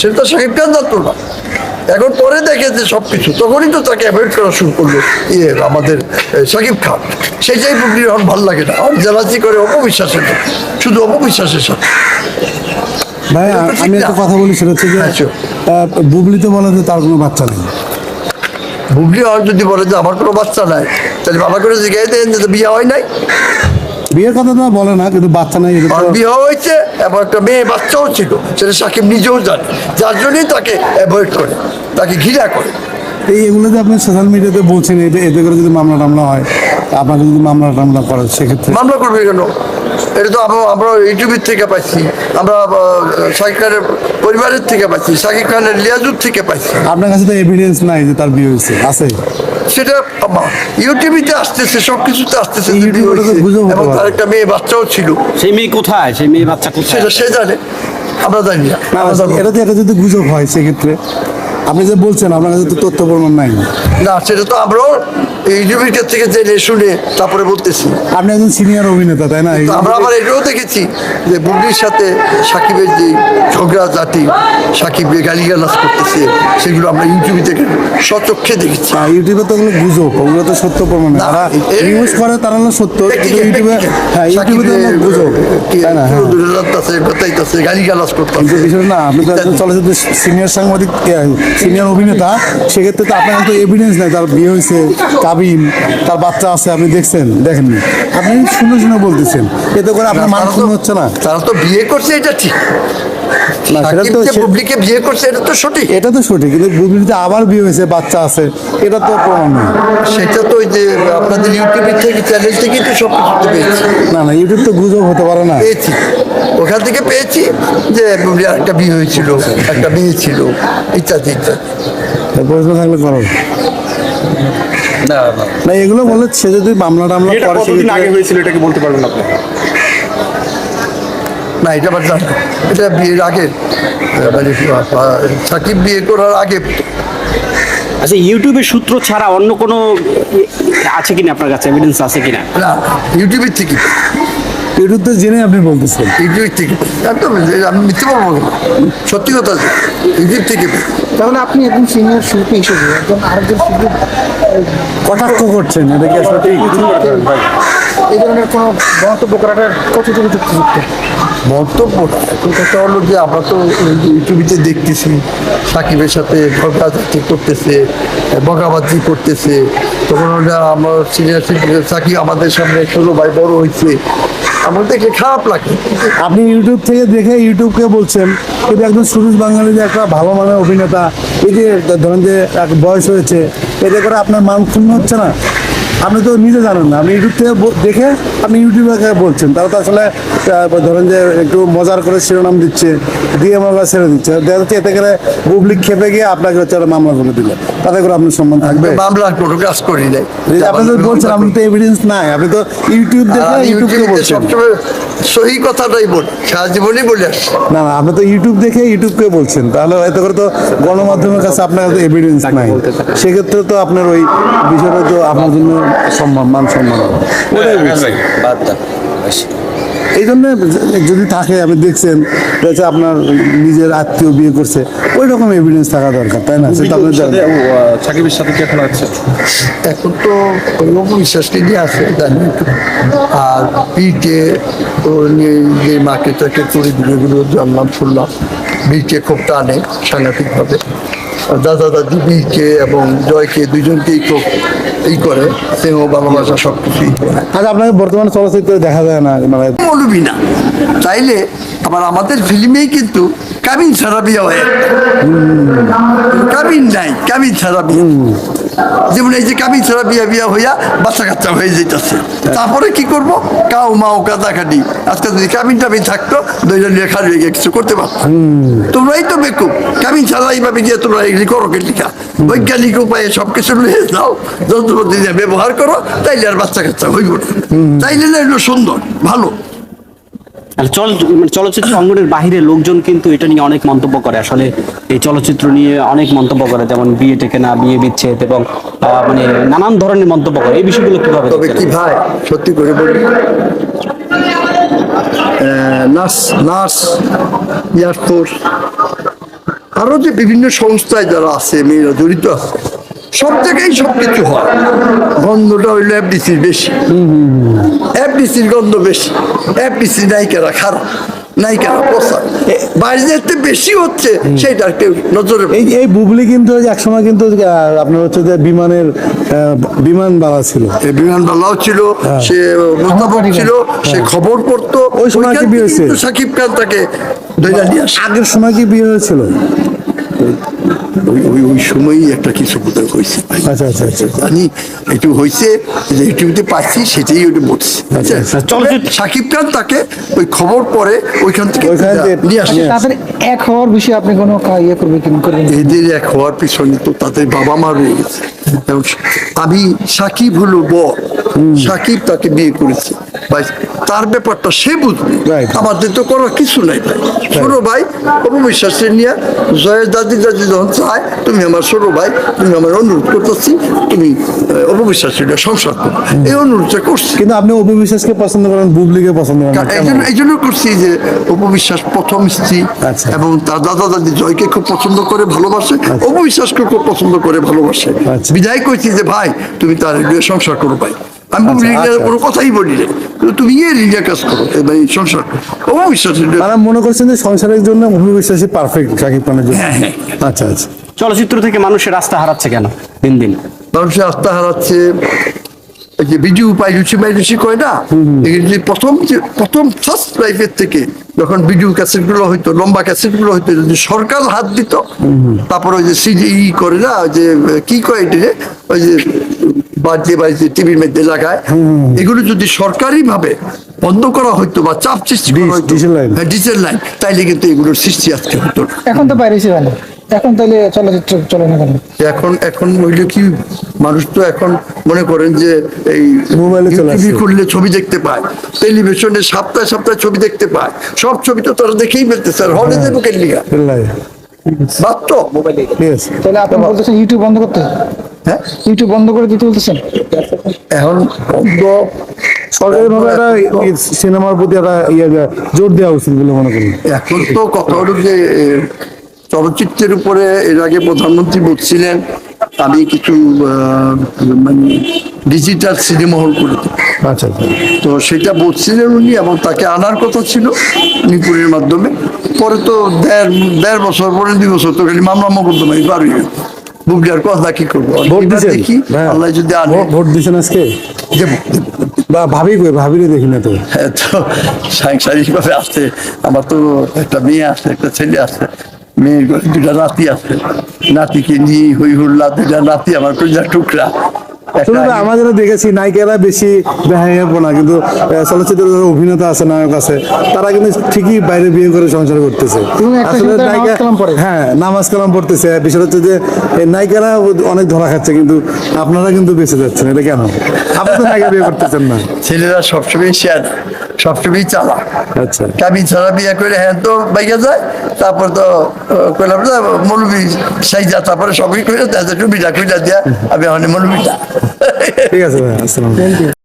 সেটা তো সাকিব খান জানতো না? এখন পরে দেখে যে সব কিছু তখনই তো তাকে অ্যাভয়েড করা শুরু করল ইয়ে আমাদের এ, সাকিব খান। সেইটাই বুবলির এখন ভালো লাগে না। আর জেলাজি করে অপবিশ্বাসের। শুধু অপবিশ্বাসের সাথে। ভাই আমি একটা কথা বলি সেটা হচ্ছে যে। আহ, বুবলি তো বলে যে তার কোনো বাচ্চা নেই। বুবলি আর যদি বলে যে আমার কোনো বাচ্চা নাই তাহলে বাবা করে জিজ্ঞাসা দেন যে বিয়ে হয় নাই? বিয়ের কথা তো বলে না কিন্তু বাচ্চা নেই এটা বিয়ে হয়েছে এবং একটা মেয়ে বাচ্চাও ছিল সেটা সাকিব নিজেও জানে। যার জন্যই তাকে অ্যাভয়েড করে তাকে ঘৃণা করে। এই এগুলো যে আপনি সোশ্যাল মিডিয়াতে বলছেন এতে এতে করে যদি মামলা টামলা হয় আপনাকে যদি মামলা টামলা করে সেক্ষেত্রে মামলা করবে কেন? এটা তো আমরা আমরা ইউটিউবের থেকে পাইছি আমরা শাকিব খানের পরিবারের থেকে পাইছি শাকিব খানের লিয়াজুর থেকে পাইছি। আপনার কাছে তো এভিডেন্স নাই যে তার বিয়ে হয়েছে আছে? সেটা ইউটিভিতে আসতেছে সব কিছুতে আসতেছে এবং তার একটা মেয়ে বাচ্চাও ছিল। সেই মেয়ে কোথায়? সেই মেয়ে বাচ্চা কোথায়? সেটা সে জানে আমরা জানি না। এটা যদি গুজব হয় সেক্ষেত্রে। আপনি যে বলছেন আপনার কাছে তো তথ্য প্রমাণ নাই। না সেটা তো আমরাও ইউটিউবের কাছ থেকে জেনে শুনে তারপরে বলতেছি। আপনি একজন সিনিয়র অভিনেতা তাই না? আমরা আবার এটাও দেখেছি যে বুবলির সাথে সাকিবের যে ঝগড়া জাতি সাকিবকে গালিগালাজ করতেছে সেগুলো আমরা ইউটিউবে থেকে সচক্ষে দেখেছি। আর ইউটিউবে তো ওগুলো গুজব ওগুলো তো সত্য প্রমাণ এ- নিউজ করে তারা হলো সত্য ইউটিউবে হ্যাঁ ইউটিউবে তো গুজব হ্যাঁ। গালিগালাজ কিন্তু করতেছে। বিষয় না আপনি তো চলচ্চিত্র সিনিয়র সাংবাদিক সিনিয়র অভিনেতা সেক্ষেত্রে তো আপনার তো এভিডেন্স নেই তার বিয়ে হয়েছে কাবিন তার বাচ্চা আছে আপনি দেখছেন দেখেননি আপনি শুনে শুনে বলতেছেন এতে করে আপনার মান হচ্ছে না। তারা তো বিয়ে করছে এটা ঠিক। না সেটা তো যে বুবলিকে বিয়ে করছে এটা তো সঠিক। এটা তো সঠিক কিন্তু বুবলিতে আবার বিয়ে হয়েছে বাচ্চা আছে এটা তো প্রমাণ নেই। সেটা তো ওই যে আপনাদের ইউটিউবের থেকে চ্যানেল থেকেই তো সব কিছু পেয়েছি। না না ইউটিউব তো গুজব হতে পারে না। পেয়েছি। ওখান থেকে পেয়েছি যে বুবলি একটা বিয়ে হয়েছিল একটা মেয়ে ছিল ইত্যাদি ইত্যাদি। প্রশ্ন থাকলে করো। না না। না এগুলো বলে সে যদি মামলা টামলা করে কতদিন আগে হয়েছিল এটা কি বলতে পারবেন আপনি? না এটা আবার এটা বিয়ের আগে। মানে সাকিব বিয়ে করার আগে। আচ্ছা ইউটিউবের সূত্র ছাড়া অন্য কোনো আছে কিনা আপনার কাছে? এভিডেন্স আছে কিনা? না ইউটিউবের থেকে ইউটিউব তো জেনে আপনি বলতেছেন। ইউটিউবের থেকে একদম আমি মিথ্যে বলব। সত্যি কথা ইউটিউব থেকে তাহলে আপনি একজন সিনিয়র শিল্পী হিসেবে একজন আরেকজন শিল্পী কটাক্ষ করছেন? এটা কি আসলে এই ধরনের কোনো মন্তব্য করাটা কতটুকু যুক্তিযুক্ত? মন্তব্য। এখন কথা হলো যে আমরা তো ইউটিউবিতে দেখতেছি, সাকিবের সাথে ঝগড়াঝাটি করতেছে, বকাবাজি করতেছে। তখন ওটা আমার সিনিয়র সাকিব আমাদের সামনে ষোলো ভাই বড় হয়েছে। আমার দেখে খারাপ লাগে। আপনি ইউটিউব থেকে দেখে ইউটিউবকে বলছেন, কিন্তু একজন সুরজ বাঙালি যে একটা ভালো মানের অভিনেতা, এই যে ধরেন যে এক বয়স হয়েছে, এতে করে আপনার মান ক্ষুণ্ণ হচ্ছে না? আপনি তো নিজে জানেন না। আপনি ইউটিউব থেকে দেখে আপনি ইউটিউবে বলছেন। তারা তো আসলে ধরেন যে একটু মজার করে শিরোনাম দিচ্ছে দিয়ে মামলা ছেড়ে দিচ্ছে। দেখা যাচ্ছে এতে করে পাবলিক খেপে গিয়ে আপনাকে হচ্ছে একটা মামলা করে দিল। তাতে করে আপনার সম্মান থাকবে। মামলা কোনো কাজ করি নাই। আপনি তো বলছেন আপনি তো এভিডেন্স নাই। আপনি তো ইউটিউব দেখে ইউটিউব বলছেন। সহি কথাটাই বলি সারা জীবনই বলে আসছি না না আপনি তো ইউটিউব দেখে ইউটিউবকে বলছেন তাহলে এতে করে তো গণমাধ্যমের কাছে আপনার কাছে এভিডেন্স নাই সেক্ষেত্রে তো আপনার ওই বিষয়টা তো আপনার জন্য সম্মান মান সম্মান হবে। ওটাই বিষয়। বাদ এই জন্য যদি থাকে আপনি দেখছেন যে আপনার নিজের আত্মীয় বিয়ে করছে ওই রকম এভিডেন্স থাকা দরকার তাই না? সেটা আপনি। সাকিবের সাথে কি এখন আছে? এখন তো ওই বিশ্বাসকে নিয়ে আছে জানি। আর বিকে তো নিয়ে যে মাকে তাকে চুরি এগুলো জানলাম শুনলাম বিকে খুব টানে সাংঘাতিকভাবে। দাদা দাদি কে এবং জয়কে দুজনকেই খুব এই করে স্নেহ ভালোবাসা সব কিছুই আচ্ছা আপনাকে বর্তমান চলচ্চিত্রে দেখা যায় না মানে মৌলবি না। তাইলে আবার আমাদের ফিল্মেই কিন্তু কামিন ছাড়া বিয়ে হয় কামিন নাই কামিন ছাড়া বিয়ে যেমন এই যে কামিন ছাড়া বিয়া বিয়া হইয়া বাচ্চা কাচ্চা হয়ে যেতেছে তারপরে কি করব? কাউ মাও কাদা কাটি। আজকে যদি কামিন টামিন থাকতো দুইজন নিয়ে খালি হয়ে কিছু করতে পারতো। তোমরাই তো বেকুব। কামিন ছাড়া এইভাবে গিয়ে তোমরা এগুলি করো কে লিখা বৈজ্ঞানিক উপায়ে সব কিছু নিয়ে যাও। যন্ত্রপাতি ব্যবহার করো তাইলে আর বাচ্চা কাচ্চা হইব না। তাইলে না সুন্দর ভালো। চল মানে চলচ্চিত্র অঙ্গনের বাহিরে লোকজন কিন্তু এটা নিয়ে অনেক মন্তব্য করে। আসলে এই চলচ্চিত্র নিয়ে অনেক মন্তব্য করে যেমন বিয়ে টেকে না বিয়ে বিচ্ছেদ এবং মানে নানান ধরনের মন্তব্য করে। এই বিষয়গুলো কীভাবে তবে কি ভাই সত্যি করে বলি নার্স নার্স এয়ারফোর্স আরও যে বিভিন্ন সংস্থায় যারা আছে মেয়েরা জড়িত আছে সব জায়গায় সব কিছু হয়। গন্ধটা হইল এফডিসির বেশি। এফডিসির গন্ধ বেশি। এফডিসি নায়িকারা খারাপ। নায়িকারা বেশি হচ্ছে সেটা কেউ নজরে এই এই বুবলি কিন্তু একসময় কিন্তু আপনার হচ্ছে যে বিমানের আহ, বিমান বালা ছিল। ছিল সে ছিল সে খবর পড়তো হ্যাঁ। ওই সময় কি বিয়ে হয়েছে? সাকিব খান তাকে আগের সময় কি বিয়ে হয়েছিল? ওই ওই ওই সময়ই একটা কিছু বোধহয় হয়েছে। আচ্ছা আচ্ছা আচ্ছা। জানি একটু হয়েছে যে ইউটিউবে পাচ্ছি সেটাই ওটা বলছি। আচ্ছা, আচ্ছা। চলচ্চিত্র- সাকিব খান তাকে ওই খবর পরে ওইখান থেকে নিয়ে আসে তাদের এক হওয়ার বিষয়ে আপনি কোনো ইয়ে করবে কি করবেন? এদের এক হওয়ার পিছনে তো তাদের বাবা মা রয়ে গেছে। এবং আমি সাকিব হলো বর। সাকিব তাকে বিয়ে করেছে। ভাই তার ব্যাপারটা সে বুঝবে. আমাদের তো করার কিছু নাই ভাই। ছোট ভাই অপবিশ্বাসের নিয়ে জয়ের দাদি দাদি যখন চায় তুমি আমার ছোট ভাই তুমি আমার অনুরোধ করতেছি তুমি নিয়ে সংসার করো। এই অনুরোধটা করছি। কিন্তু আপনি অপবিশ্বাসকে পছন্দ করেন বুবলিকে পছন্দ করেন এই জন্য করছি যে উপবিশ্বাস প্রথম স্ত্রী আচ্ছা। এবং তার দাদা দাদি জয়কে খুব পছন্দ করে ভালোবাসে। অপবিশ্বাসকে খুব পছন্দ করে ভালোবাসে। আচ্ছা। বিদায় কইছি যে ভাই তুমি তার সংসার করো ভাই। আমি আচ্ছা, আচ্ছা। কোনো কথাই বলি না কিন্তু তুমি ইয়ে কাজ করো সংসার। তারা মনে করছেন যে সংসারের জন্য পারফেক্ট শাকিব খানের জন্য। হ্যাঁ, হ্যাঁ। আচ্ছা আচ্ছা। চলচ্চিত্র থেকে মানুষের রাস্তা হারাচ্ছে কেন দিন দিন? মানুষের আস্থা হারাচ্ছে এই যে ভিডিও পাইরুচি পাইরুচি কয় না? যে প্রথম যে প্রথম ফার্স্ট লাইফের থেকে যখন বিজু ক্যাসেটগুলো হইতো লম্বা ক্যাসেটগুলো হইতো যদি সরকার হাত দিত তারপর ওই যে সিডি করে না ওই যে কি কয় এটি? ওই যে বাড়িতে বাড়িতে টিভির মধ্যে লাগায় এগুলো যদি সরকারি ভাবে বন্ধ করা হইতো বা চাপ সৃষ্টি করা হইতো লাইন। হ্যাঁ, ডিজেল লাইন তাইলে কিন্তু এগুলোর সৃষ্টি আজকে হতো এখন তো এখন তাহলে চলচ্চিত্র চলে না কেন? এখন এখন হইলে কি মানুষ তো এখন মনে করেন যে এই মোবাইলে টিভি। খুললে ছবি দেখতে পায় টেলিভিশনে সপ্তাহে সপ্তাহে ছবি দেখতে পায় সব ছবি তো তারা দেখেই ফেলতেছে আর হলে দেবো কেন লিগা। বাধ্য ঠিক আছে তাহলে আপনি বলতেছেন ইউটিউব বন্ধ করতে হ্যাঁ? ইউটিউব বন্ধ করে দিতে বলতেছেন? এখন সরকারি ভাবে একটা সিনেমার প্রতি একটা ইয়ে জোর দেওয়া উচিত বলে মনে করি। এখন তো কথা হলো যে চলচ্চিত্রের উপরে এর আগে প্রধানমন্ত্রী বলছিলেন আমি কিছু মানে ডিজিটাল সিনেমা হল করে আচ্ছা তো সেটা বলছিলেন উনি এবং তাকে আনার কথা ছিল নিপুণের মাধ্যমে। পরে তো দেড় দেড় বছর পরে দুই বছর তো খালি মামলা মোকদ্দমাই বুবলি আর কথা কি করব? ভোট এবার দেখি হ্যাঁ। আল্লাহ যদি আনে। ভোট- ভোট আজকে? দেবো দেবো। বা ভাবি কই? দেখি না তো। তো সাংসারিক ভাবে আসছে। আমার তো একটা মেয়ে আছে একটা ছেলে আছে। মেয়ের দুটা নাতি আছে। নাতিকে নিয়ে হই হুল্লা দুটা নাতি আমার কইলা টুকরা। আমাদের দেখেছি নায়িকারা বেশি বেহাইয়াপনা কিন্তু চলচ্চিত্রের অভিনেতা আছে নায়ক আছে তারা কিন্তু ঠিকই বাইরে বিয়ে করে সংসার করতেছে। আসলে নায়িকা- হ্যাঁ নামাজ কালাম পড়তেছে। বিষয় হচ্ছে যে এই নায়িকারা অনেক ধরা খাচ্ছে কিন্তু আপনারা কিন্তু বেঁচে যাচ্ছেন এটা কেন? আপনি তো নায়িকা বিয়ে করতেছেন না। ছেলেরা সবসময় শেয়ার সবসময় চালা। আচ্ছা। কাবিন ছাড়া বিয়ে করে হ্যাঁ তো বাইকে যায় তারপর তো কইলাম না মৌলবি সাইজা তারপরে সবই করে দেয় বিদা কইলা দিয়া আমি অনেক মৌলবিটা ঠিক আছে